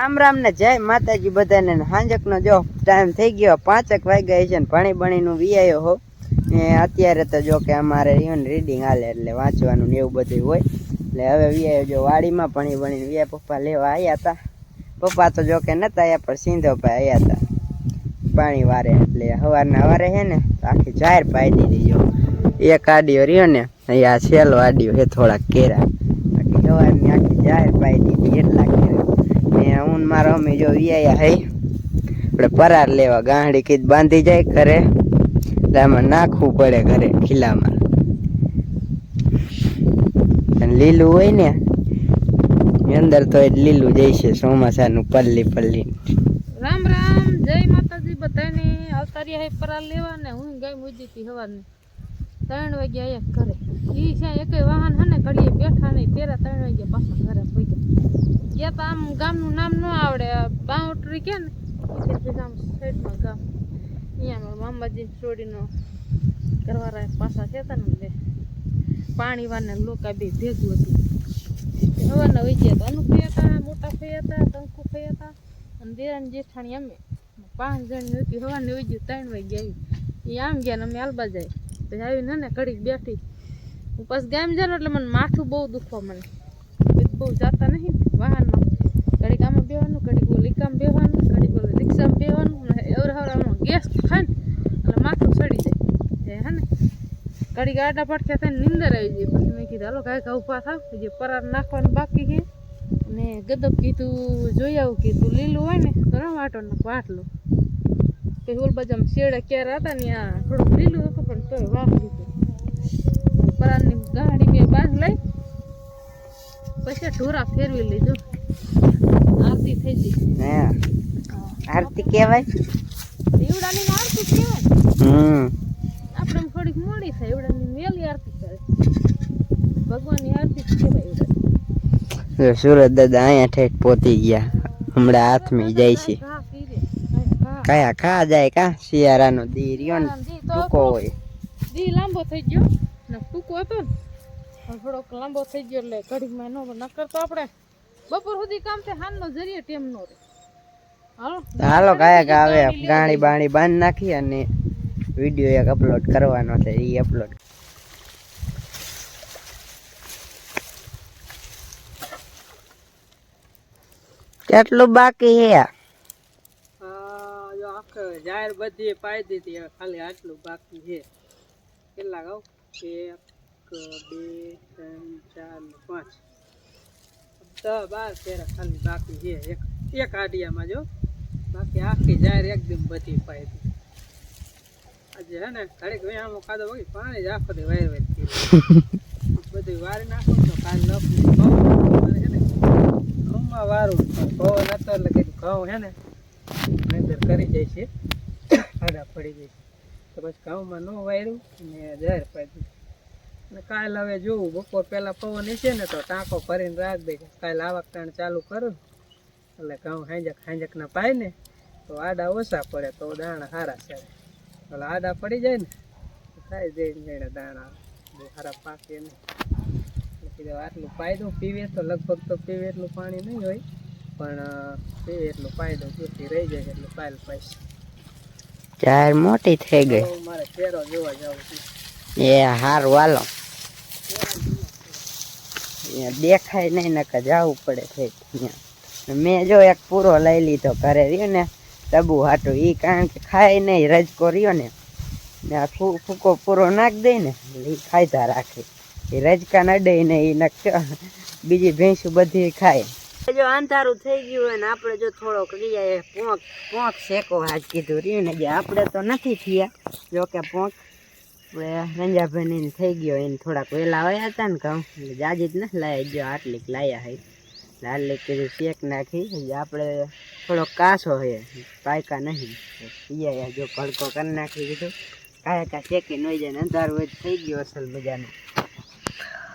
રામ રામ ને જય માતાજી બધાને. હાંજકનો જો ટાઈમ થઈ ગયો. પાંચેક વાગ્યા છે ને ભણી ભણીનું વિયાયો હો. ને અત્યારે તો જો કે અમારે ઇવન રીડિંગ હાલે એટલે વાંચવાનું ને એવું બધું હોય. એટલે હવે વિયાયો જો વાડીમાં ભણી ભણીને વિયા પપ્પા લેવા આવ્યા હતા પપ્પા તો જો કે નતા આવ્યા પણ સિંધો ભાઈ આવ્યા હતા પાણી વારે એટલે સવારના વારે છે ને આખી જાહેર પાઈ દીધી જો. એક આડિયો રહ્યો ને, અહીંયા છેલ્લો આડિયો છે થોડાક કેરા બાકી સવારની આખી જાહેર પાઈ દીધી એટલા કેરા ને હું મારો અમે જો વિયા હે. આપણે પરાર લેવા ગાંડી કીધ બાંધી જાય ઘરે. એટલે આમાં નાખવું પડે ઘરે, ખીલામાં. અને લીલું હોય ને અંદર તો એ લીલું જઈશે ચોમાસાનું પલ્લી પલ્લી. રામ રામ, જય માતાજી બધાને. અવતારી હે પરાર લેવા ને હું ગાય મુજી હતી હવારની. ત્રણ વાગ્યા એક ઘરે. ઈ છે એક વાહન હને ઘડીએ બેઠા નહીં પેલા ત્રણ વાગ્યા પાછા ઘરે પહોંચ્યા તો આમ ગામનું નામ ન આવડે. બાઉન્ડ્રી કે ને કે સાઈડમાં ગામ. અહીંયા મામાજી છોડીનો કરવારા પાછા થયા ને બે. પાણી વાને લોકા બે ભેગું હતું. હવાના વહી ગયા હતા અનુપ હતા, મોટા ફઈ હતા તંકુ ફઈ હતા. અને દેરાની જેઠાણી અમે. પાંચ જણની હતી, હવાની ગયું ત્રણ વાગે આવી. એ આમ ગયા ને અમે આલબા જાય. પછી આવીને ને ઘડીક બેઠી. હું પાછ ગામ જાઉં એટલે મને માથું બહુ દુખવા મને બહુ જતા નહીં. વાહનમાં ઘડીક આમાં બેવાનું ઘડીક ઓલી કામ બેવાનું ઘડીક ઓલી રિક્ષામાં બેવાનું અને એવર હવરામાં ગેસ ખાય ને એટલે માથું ચડી જાય. હે ને? ઘડીક આડા પડખ્યા થઈને નીંદર આવી જાય. પછી મેં કીધું, હાલો, કાંઈક ઊભા થાવ. જે પરાર નાખવાનું બાકી છે. ને ગદબ કીધું, જોઈ આવું કીધું લીલું હોય ને, તો ના વાટો ને વાટલો પછી ઓલ બાજુ શેડા ક્યારે હતા ને, આ થોડુંક લીલું હતું, પણ તોય વાટ લીધું પરારની ગાડી બે બાંધ લઈ. પછી ઢોરા ફેરવી લીધો. આરતી થઈ ગઈ. હે. આરતી કહેવાય? એવડાની આરતી કહેવાય? હમ. આપણે થોડીક મોડી થાય એવડાની મેલી આરતી કરે ભગવાનની આરતી કહેવાય એવડા સુરત દાદા અહીંયા ઠેઠ પહોંચી ગયા. હમણાં હાથમાં જાય છે. કયા ખા જાય કા? શિયાળાનો દી રહ્યો ને. ટૂંકો હોય. દી લાંબો થઈ ગયો. ને ટૂંકો હતો ને. થોડોક લાંબો થઈ ગયો એટલે ઘડીમાં નો ન કરતો આપણે. બપોર સુધી કામ થાય હાનનો જરીએ ટેમ નો રે હાલો. કાયા કા આવે ગાણી બાણી બાંધ નાખી અને વીડિયો એક અપલોડ કરવાનો છે એ અપલોડ કેટલું બાકી હે હા જો આખે જાહેર બધી પાઈ દીધી ખાલી આટલું બાકી છે. કેટલા કહું? એક બે, ત્રણ, ચાર, પાંચ. દસ, બાર, તેરા, ખાલી બાકી છે. એક એક આડિયામાં જો. બાકી આખી જાહેર એકદમ બધી પાય આજે હે ને, ઘડીક વેહામાં ખાધો હોય પાણી જ આખો દી વાયર વાયર થઈ બધું વારી નાખો તો કાલ લપ હે ને, ઘઉંમાં વારું ઘઉં નતો એટલે કીધું ઘઉં હે ને નહીતર કરી જાય છે. આડા પડી જાય છે. તો પછી ઘઉંમાં ન વાયરું ને જાહેર પાડી અને કાલ હવે જોવું બપોર પહેલાં પવન છે ને તો ટાંકો ભરીને રાખ દે. કાલ આવક તાણ ચાલુ કરું. એટલે ઘઉં હાંજક હાંજક ના પાય ને તો આડા ઓછા પડે તો દાણા સારા છે. એટલે આડા પડી જાય ને થાય ખાઈ જઈને જઈને દાણા બહુ સારા પાકે એટલે કીધું આટલું પાઈ દઉં પીવે તો લગભગ તો પીવે એટલું પાણી નહીં હોય પણ પીવે એટલું પાઈ દઉં જેથી રહી જાય એટલું પાયલ પાઈશ ચાર મોટી થઈ ગઈ. મારે ચહેરો જોવા જવું છું. એ હારું અહીંયા દેખાય નહીં, નકર જવું પડે ઠેક મેં જો એક પૂરો લઈ લીધો ઘરે, રહ્યો ને ડબુ હાટું એ કારણ કે ખાય નહીં, રજકો રહ્યો ને આ ફૂકો પૂરો નાખ દઈ ને એ ખાયતા રાખે. એ રજકા નડે ને એ નક બીજી ભેંસું બધી ખાય. જો અંધારું થઈ ગયું હોય ને, આપણે જો થોડોક રીએ પોંક પોંક શેકો હાજ કીધું. રહ્યું ને, જે આપણે તો નથી થયા જો કે પોંક આપણે રંજાભાઈને થઈ ગયો એને થોડાક વહેલા આવ્યા હતા ને કહું એટલે જાજી જ નથી લાયા ગયો આટલીક લાયા હે. આટલી કીધું શેક નાખી આપણે થોડોક કાસો હે, પાયકા નહીં. પીયા જો ભડકો કરી નાખી દીધું કાંઈ કાંઈ શેકી ન જાય ને અંધારું હોય થઈ ગયો અસલ મજાનો.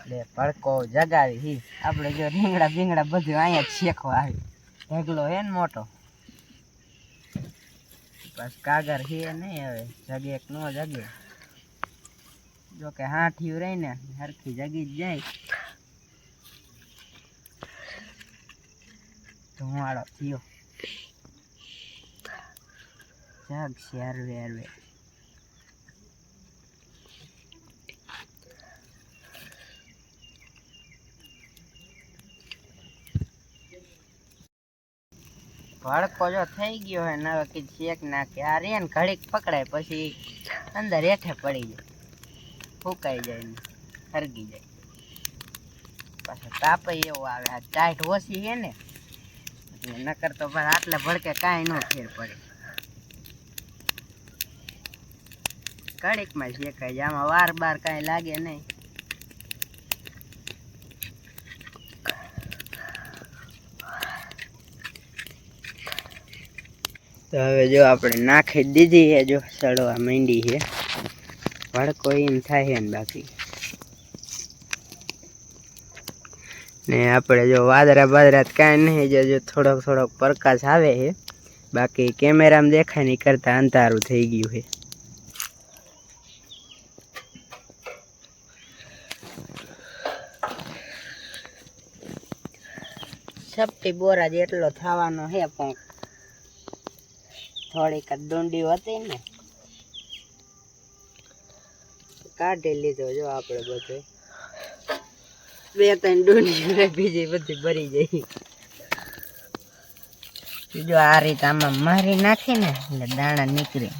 એટલે ભડકો જગાવી હી. આપણે જો રીંગણા બીંગડા બધું અહીંયા જ શેકવા આવી. ઢગલો હે ને મોટો. બસ કાગર હે નહીં હવે, જગે એક નો જગે. જો કે ઉરાય ને, હરખી જગી જ જાય. ધુમાડો થયો. જગ છે વેર વેર ભડકો જો થઈ ગયો હોય ને, હવે કે શેક નાખે. આ રે ને ઘડીક પકડાય, પછી અંદર હેઠે પડી જાય. ફૂંકાઈ જાય હરગી જાય. પાછો તાપ એવો આવે. આ ઓછી છે ને નકર તો પણ આટલા ભડકે કાંઈ ન ફેર પડે. કડીકમાં શેકાય છે. આમાં વાર બાર કાંઈ લાગે નહીં. તો હવે જો આપણે નાખી દીધી છે જો સડવા માંડી છે ભડકો એમ થાય બાકી. ને આપણે જો વાદરા બાદરા કાંઈ નહીં, જો થોડોક થોડોક પ્રકાશ આવે છે. બાકી કેમેરામાં દેખાય નહીં, કરતાં અંધારું થઈ ગયું છે. સપટી બોરા જેટલો થવાનો છે પણ થોડીક ડુંડી હતી ને. કાઢી લીધો, જો આપણે બધું. બે ત્રણ ડુંડી બીજી બધી ભરી જાય જો આ રીતે આમાં મારી નાખીને એટલે દાણા નીકળે.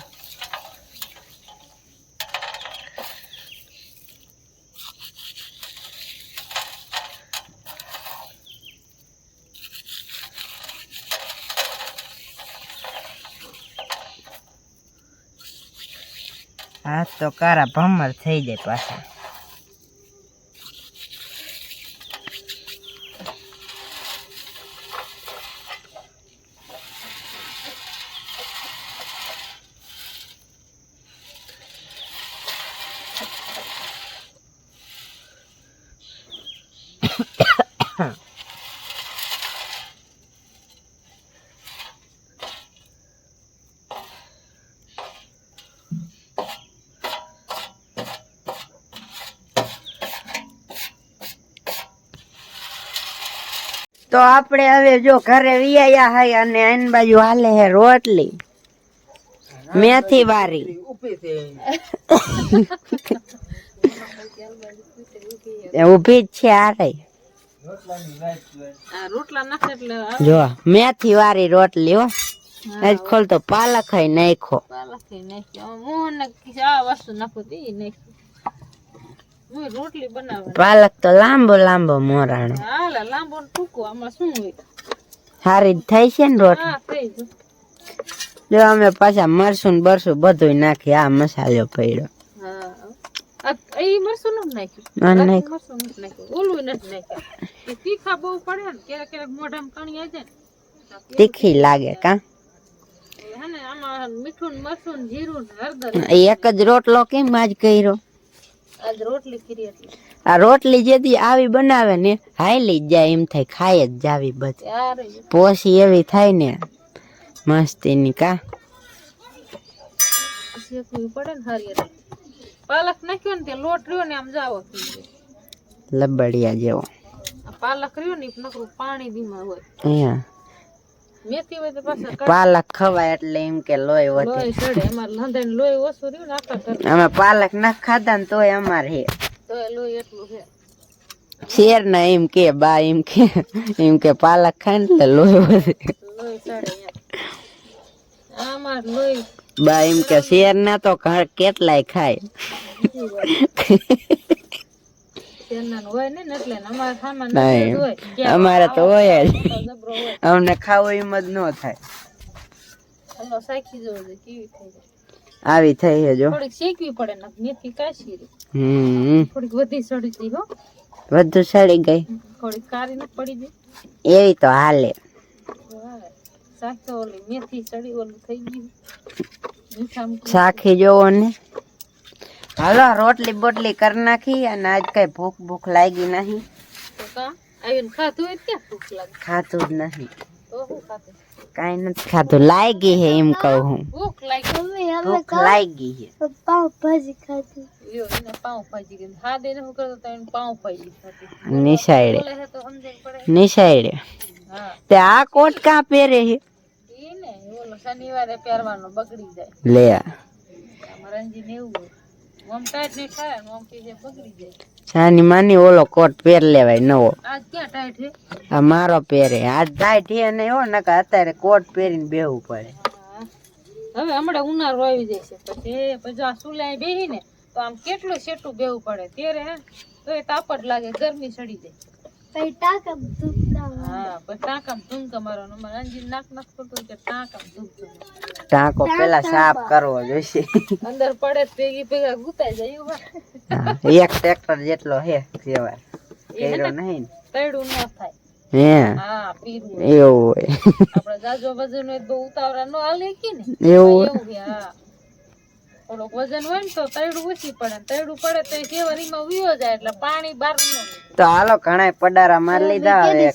તો કારા ભમર થઈ જાય પાછા. તો આપણે હવે જો ઘરે વિયા hay અને એન બાજુ હાલે હે રોટલી. મેથી વારી. ઊભી જ છે આરે જો મેથી વારી રોટલી હો. આજ ખોલ તો પાલક ખાઈ નાખો પાલક નાખ્યો. મોહન આ વસ્તુ નાખો તે નાખી હું રોટલી બનાવવાની. પાલક તો લાંબો લાંબો મોરાણો. હાલા લાંબો ને ટૂંકો આમાં શું હોય? સારી જ થાય છે ને રોટલી. હા થઈ ગયું. જો અમે પાછા મરસું ને બરસું બધું નાખી આ મસાલો પડ્યો હા એ મરસું નથી નાખ્યું. ના, લાલ નાખ્યું. મરચું નથી નાખ્યું. ઓલું નથી નાખ્યું. તીખા બહુ પડે ને ક્યારેક ક્યારેક મોઢામાં કણી આવી ને. તીખી લાગે કા? એક જ રોટલો કેમ આજ કર્યો આજ રોટલી કરી એટલે આ રોટલી જેથી આવી બનાવે ને હાઈલી લઈ જાય એમ થાય ખાય જ જાવી બધી પોસી એવી થાય ને કા. પડે ને હારી. પાલક નાખ્યો ને તે લોટ રહ્યો ને આમ જાવો લબડિયા જેવો. પાલક રહ્યો ને નકરું પાણી ધીમા હોય. અહીંયા. મેથી હોય તો પાછા પાલક ખવાય એટલે એમ કે લોહી વધે. લોહી ચડે એમાં લંધાઈને લોહી ઓછું રહ્યું ને આખા અમે પાલક ના ખાધા ને તોય અમારે હે. તો લોહી એટલું છે. શેર ના એમ કે બા એમ કે એમ કે પાલક ખાય ને એટલે લોહી વધે. લોહી બા એમ કે શેર ના તો કેટલાય ખાય. નહીં. અમારે તો હોય જ. અમને ખાવો એમ જ ન થાય. હલો સાખી જોવો કેવી થઈ જાય આવી થઈ છે જો. થોડીક શેકવી પડે ને મેથી કાશી હમ. થોડીક વધી સડી ગઈ હો. બધું સડી ગઈ. થોડીક કારી ન પડી જાય એવી તો હાલે. શાક તો ઓલી મેથી ચડી ઓલું થઈ ગયું શાખી સાખી જોવો ને. હાલો રોટલી બોટલી કરી નાખી અને આજ કઈ ભૂખ ભૂખ લાગી નહીં. તો કા? આવીને ખાધું હોય તો ક્યાં ભૂખ લાગે? ખાતું જ નહીં. તો શું ખાધું? કાંઈ નથી ખાતું લાગી હે એમ કહું હું. ભૂખ લાગી ભૂખ લાગી હે. લ્યો એને પાઉં ભાજી કીધું. હા દે હું કરતો તો એને પાઉં ભાજી ખાધી. નિશાળે. બોલે છે તો સમજણ પડે. નિશાળે. હા. તે આ કોટ કા પહેરે છે ઈ ને ઓલો શનિવારે પહેરવાનો બગડી જાય. લે આમાં રંજીને એવું સાની માની ઓલો કોટ પહેર લેવાય નવો. આજ ક્યાં ટાઈટ છે આ મારો પહેરે. આજ ટાઈટ છે નહીં હો નકા અત્યારે કોટ પહેરીને બેહવું પડે. હા. હવે હમણાં ઉનાળો આવી જશે પછી પછી આ સુલાય બેહી ને તો આમ કેટલું સેટું બેવું પડે? ત્યારે હે? તો એ તાપટ લાગે ગરમી ચડી જાય. હા પણ ટાંકામ ધૂમકા મારવાનો અમારે અંજીર નાક નાક કરતો કે ટાંકામ ટાંકો પેલા સાફ કરવો જોઈશે. અંદર પડે ભેગી ભેગા ગુતાઈ જાય એક ટ્રેક્ટર જેટલો હે કેવાય કર્યો નહીં. તૈડું ન થાય. એવું આપણે જાજો વજન હોય તો ઉતાવળા નો હાલે કે ને એવું હા. થોડુંક વજન હોય ને તો તૈડું ઓછી પડે તૈડું પડે તો એ સેવરીમાં વીયો જાય એટલે પાણી બાર ન તો હાલો ઘણા પડારા માર લીધા હવે.